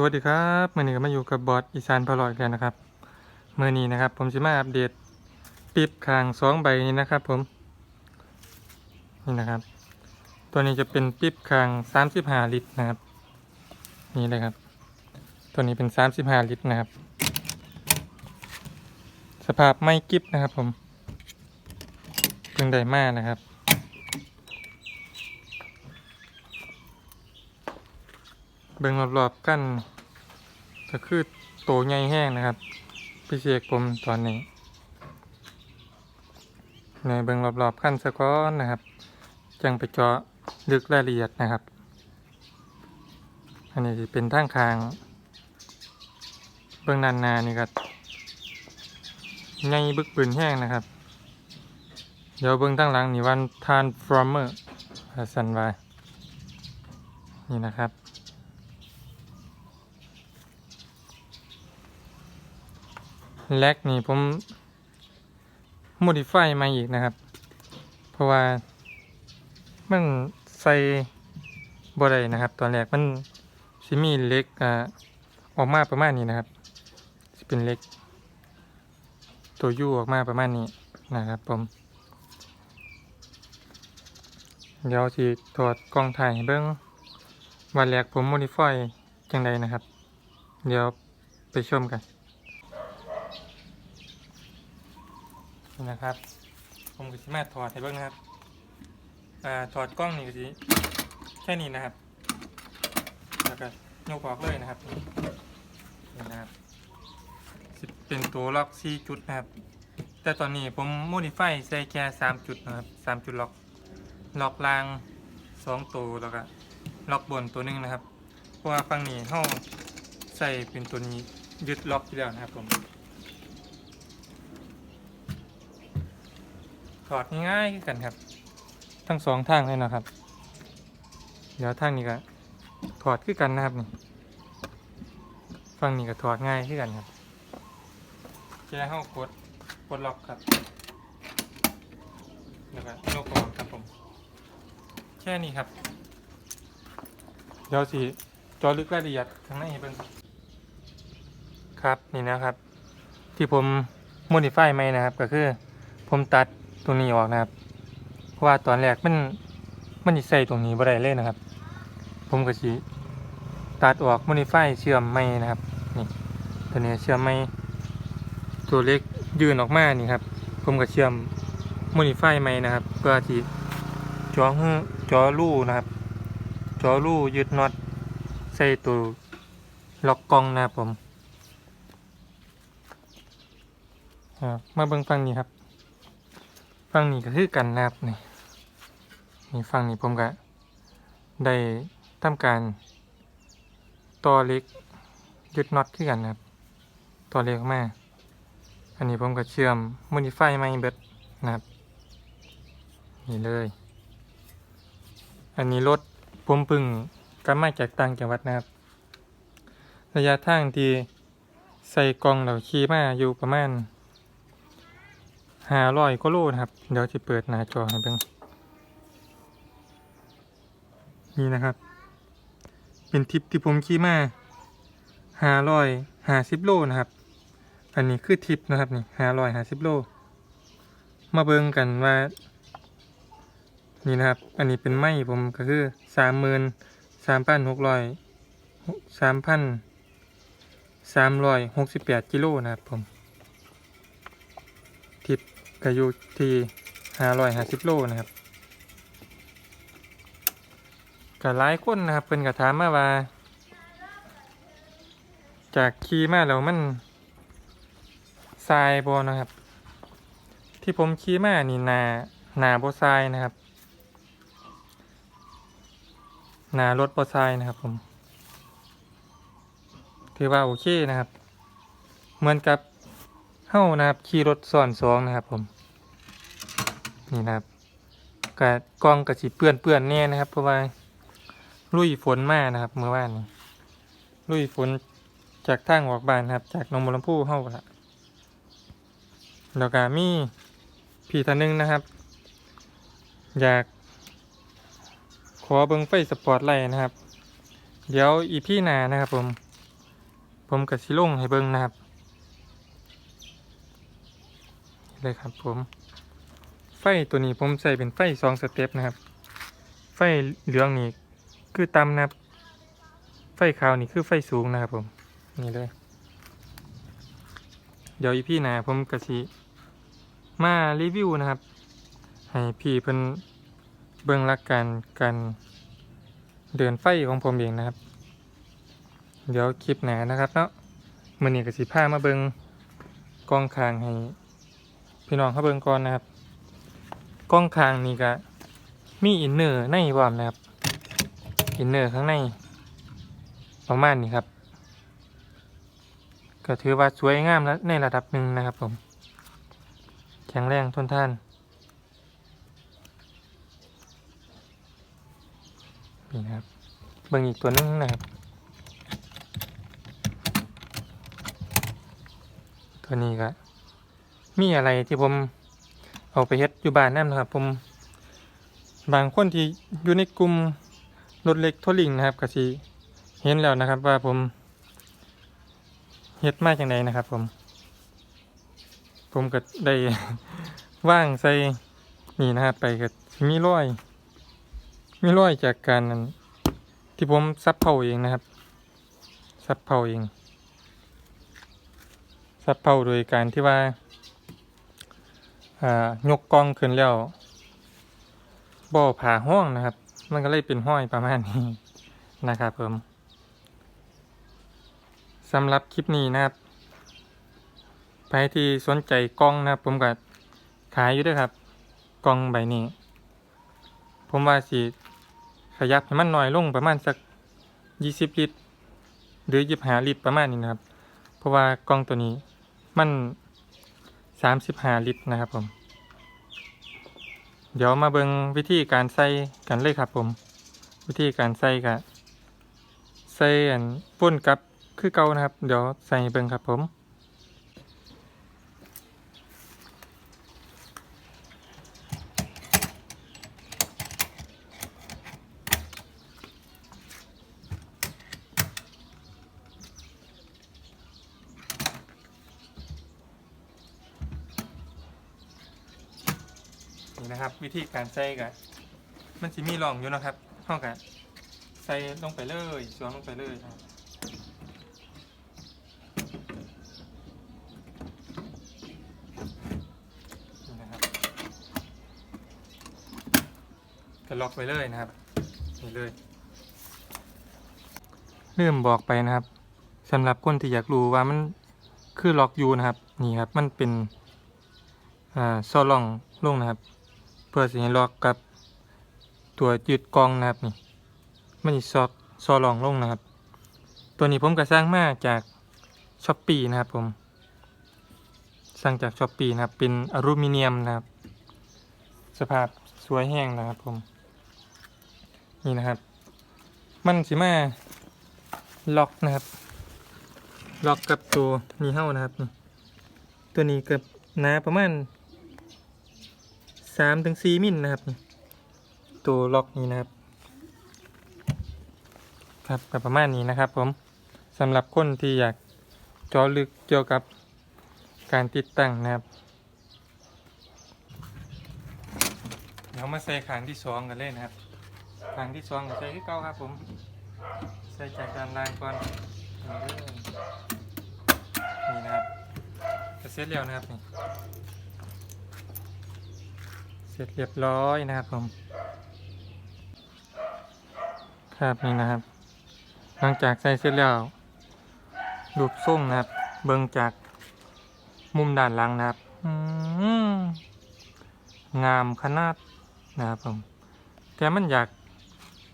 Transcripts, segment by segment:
สวัสดีครับเมื่อนี้ก็มาอยู่กับบอสอีสานพลอยกันนะครับเมื่อนี้นะครับ ผมจะมาอัปเดตปิบคางสองใบนี้นะครับ ผมนี่นะครับ ตัวนี้จะเป็นปิบคางสามสิบห้าลิตรนะครับ นี่เลยครับ ตัวนี้เป็นสามสิบห้าลิตรนะครับ สภาพไม่กิบนะครับ ผมเพิ่งได้มานะครับ เบิ่งรอบๆกันก็คือโตใหญ่แห้งนะครับ พี่เสกผมตอนนี้ในเบิ่งรอบๆกันสะก้อนนะครับ จังไปเจาะลึกรายละเอียดนะครับ อันนี้เป็นทางคาง เบิ่งนานนานี่ก็ใหญ่บึกปืนแห้งนะครับ เดี๋ยวเบิ่งทางหลังนี่วันทานฟรอมเมอร์สันวานี่นะครับ แลกนี่ผม modify มาอีกนะครับ เพราะว่ามันใส่บ่ได้นะครับ ตอนแรกมันสิมีเล็กอ่าออกมาประมาณนี้นะครับสิเป็นเล็ก ตัวยูออกมาประมาณนี้นะครับผมเดี๋ยวสิถอดกล้องถ่ายเบิ้องวันแรกผม modify จังใดนะครับ เดี๋ยวไปชมกัน นี่นะครับ ผมก็สิมาถอดให้เบิ่งนะครับอ่าถอดกล้องนี่ก็สิแค่นี้นะครับ แล้วก็ยกออกเลยนะครับนี่นะครับสิเป็นตัวล็อก4จุดนะครับ แต่ตอนนี้ผมโมดิฟายใส่แค่3จุดนะครับ3จุดล็อกล็อกล่าง2ตัวแล้วก็ล็อกบนตัวหนึงนะครับ เพราะว่าฝั่งนี้เฮาใส่เป็นตัวนี้ยึดล็อกอยู่แล้วนะครับผม ถอดง่ายกันครับ ทั้งสองทางเลยนะครับ เดี๋ยวทางนี้ก็ถอดคือกันนะครับนี่ฝั่งนี้ก็ถอดง่ายคือกันครับแค่เข้ากดกดล็อกครับแล้วก็โยกออกครับผม แค่นี้ครับ เดี๋ยวสิจอลึกรายละเอียดข้างในให้เบิ่งครับนี่นะครับ ที่ผม modify ไหมนะครับ ก็คือ ผมตัด ตรงนี้ออกนะครับ เพราะว่าตอนแรกมันมันสิใส่ตรงนี้บ่ได้เลยนะครับ ผมก็สิตัดออกมันไฟเชื่อมไม่นะครับนี่ตัวนี้เชื่อมไม่ตัวเล็กยืนออกมานี่ครับ ผมก็เชื่อมมันไฟไม่นะครับ เพื่อที่จอหูจ่อรูนะครับ จอรูยึดน็อตใส่ตัวล็อกกองนะครับผมามาเบิ่งฟังนี้ครับ ฟังนี้ก็คือกันนะครับนี่นี่ฟังนี้ผมก็ได้ทำการต่อเล็กยึดน็อตขึ้นกันนะครับต่อเล็กออกมาอันนี้ผมก็เชื่อมมูนิไฟไม่เบิดนะครับนี่เลย อันนี้รถผมเพึ่งกลับมาจากต่างจังหวัดนะครับ ระยะทางที่ใส่กล่องเราขี่มาอยู่ประมาณ หาร้อยก็โลนะครับ เดี๋ยวจะเปิดหน้าจอให้เบิ่งนี่นะครับ เป็นทริปที่ผมขี่มาหาร้อยหาสิบโลนะครับ อันนี้คือทริปนะครับนี่หาร้อยหาสิบโล มาเบิ่งกันว่า นี่นะครับ อันนี้เป็นไม้ผมก็คือสามหมื่นสามพันหกร้อยสามพันสามร้อยหกสิบแปดกิโลนะครับผมทริป ก็อยู่ที่ห้าร้อยห้าสิบโลนะครับก็หลายคนนะครับเพิ่นก็ถามมาว่า จากขี่มาแล้วมันทรายบ่นะครับ ที่ผมขี่มานี่นานาบ่ทรายนะครับนารถบ่ทรายนะครับผม ถือว่าโอเคนะครับ เหมือนกับ เฮ้านะครับขี่รถซ้อนสองนะครับผม นี่นะครับกะกล้องกะสิเปื้อนเปื้อนๆแน่นะครับเพราะว่าลุยฝนมากนะครับเมื่อวานนี้ลุยฝนจากทางออกบ้านนะครับ จากหนองบัวลำพูเฮ้าละแล้วก็มีพี่ท่านหนึงนะครับ อยาก ขอเบิ้งไฟสปอร์ตไลท์นะครับ เดี๋ยวอีพี่นานะครับผม ผมกับสิลงให้เบิ่งนะครับนี่ เลยครับผม ไฟตัวนี้ผมใส่เป็นไฟสองสเต็ปนะครับ ไฟเหลืองนี่คือต่ำนะครับ ไฟขาวนี่คือไฟสูงนะครับผม นี่เลย เดี๋ยวอีพี่หนาผมกะสิมารีวิวนะครับ ให้พี่เพิ่นเบิ่งลักการการเดินไฟของผมเองนะครับ เดี๋ยวคลิปหนานะครับเนาะมื้อนี้ก็สิพามาเบิ่งกล้องคางให้ พี่น้องเขาเบิ่งก่อนนะครับกล้องคางนี่ก็มีอินเนอร์ในพร้อมนะครับ อินเนอร์ข้างในประมาณนี้ครับ ก็ถือว่าสวยงามแล้วในระดับหนึ่งนะครับผม แข็งแรงทนทานนี่นะครับ เบิ่งอีกตัวนึงนะครับ ตัวนี้ก็ มีอะไรที่ผมเอาไปเฮ็ดอยู่บ้านนั่นนะครับ ผม บางคนที่อยู่ในกลุ่มรถเล็กทวลิงนะครับก็สิเห็นแล้วนะครับ ว่าผมเฮ็ดมาจังไดนะครับ ผม ผมก็ได้ว่างใส่นี่นะครับไปก็มีรอย มีรอยจากการที่ผมซับเผาเองนะครับ ซับเผาเองซับเผาโดยการที่ว่า อ่ายกกล้องขึ้นแล้วบ่อผ่าห้องนะครับ มันก็เลยเป็นห้อยประมาณนี้นะครับผมสำหรับคลิปนี้นะครับใครที่สนใจกล้องนะครับ ผมก็ขายอยู่ด้วยครับกล้องใบนี้ ผมว่าสิขยับให้มันน้อยลงประมาณสักยี่สิบลิตร หรือยี่ห้าลิตรประมาณนี้นะครับ เพราะว่ากล้องตัวนี้มัน สามสิบห้าลิตรนะครับผม เดี๋ยวมาเบิงวิธีการใส่กันเลยครับผม วิธีการใส่กะใส่อันป่นกับคือเก่านะครับ เดี๋ยวใส่เบิงครับผม นะครับ วิธีการใส่กะมันสิมีร่องอยู่นะครับห้องกะใส่ลงไปเลยสวมลงไปเลยนะครับนะครับก็ล็อกไว้เลยนะครับนี่เลยเริ่มบอกไปนะครับสำหรับคนที่อยากรู้ว่ามันคือล็อกยูนะครับ นี่ครับ มันเป็นอ่าซอล่องลงนะครับ เพื่อสิให้ล็อกกับตัวยึดกล้องนะครับนี่มันจะซอกซอลองลงนะครับ ตัวนี้ผมก็สร้างมาจากช้อปปีนะครับผมสั่งจากช้อปปีนะครับ เป็นอลูมิเนียมนะครับ สภาพสวยแห้งนะครับผมนี่นะครับ มันสิมาล็อกนะครับ ล็อกกับตัวนี้เฮ้านะครับนี่ตัวนี้กับหนาประมาณ สามถึงสี่มิลนะครับนี่ตัวล็อกนี้นะครับครับกับประมาณนี้นะครับผมสำหรับคนที่อยากเจาะลึกเกี่ยวกับการติดตั้งนะครับ เดี๋ยวมาใส่ขางที่สองกันเลยนะครับขางที่สองใส่ที่เก้าครับผมใส่จากด้านล่างก่อนนี่นะครับจะเสร็จแล้วนะครับนี่ ร็จเรียบร้อยนะครับผม ครับนี่นะครับ หลังจากใส่เสร็จแล้วรูปทรงนะครับ เบิ่งจากมุมด้านหลังนะครับงามขนาดนะครับผมแต่มันอยาก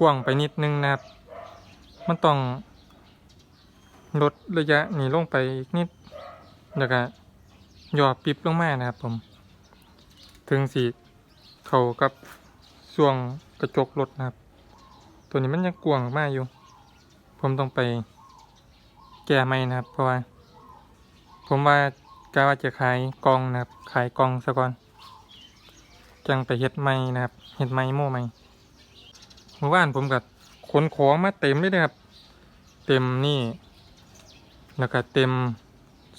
กว้างไปนิดนึงนะครับ มันต้องลดระยะนี้ลงไปอีกนิดแล้วก็ย่อปิบลงมานะครับผม ถึงสี เข้ากับส่วงกระจกรถนะครับ ตัวนี้มันยังกวงมากอยู่ ผมต้องไปแก้ใหม่นะครับ เพราะว่า ผมว่ากะว่าจะขายกองนะครับ ขายกองซะก่อน จังไปเฮ็ดใหม่นะครับ เฮ็ดใหม่โม่ใหม่เมื่อวานผมกับขนของมาเต็มเลยนะครับ เต็มนี่ แล้วก็เต็ม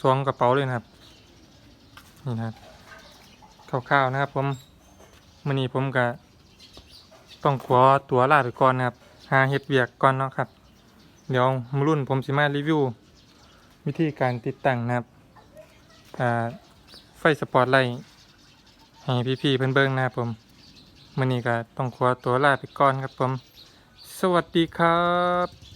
ซองกระเป๋าเลยนะครับ นี่นะครับคร่าวๆนะครับผม มื่อนี้ผมก็ต้องขอตัวลาไปก่อนนะครับ หาเห็ดเวียกก่อนเนาะครับ เดี๋ยวมรุ่นผมสิมารีวิว วิธีการติดตั้งนะครับไฟสปอตไลท์ให้พี่ๆเพื่อนเบิ้งนะครับผมมื่อนี้ก็ต้องขอตัวลาไปก่อนครับผม สวัสดีครับ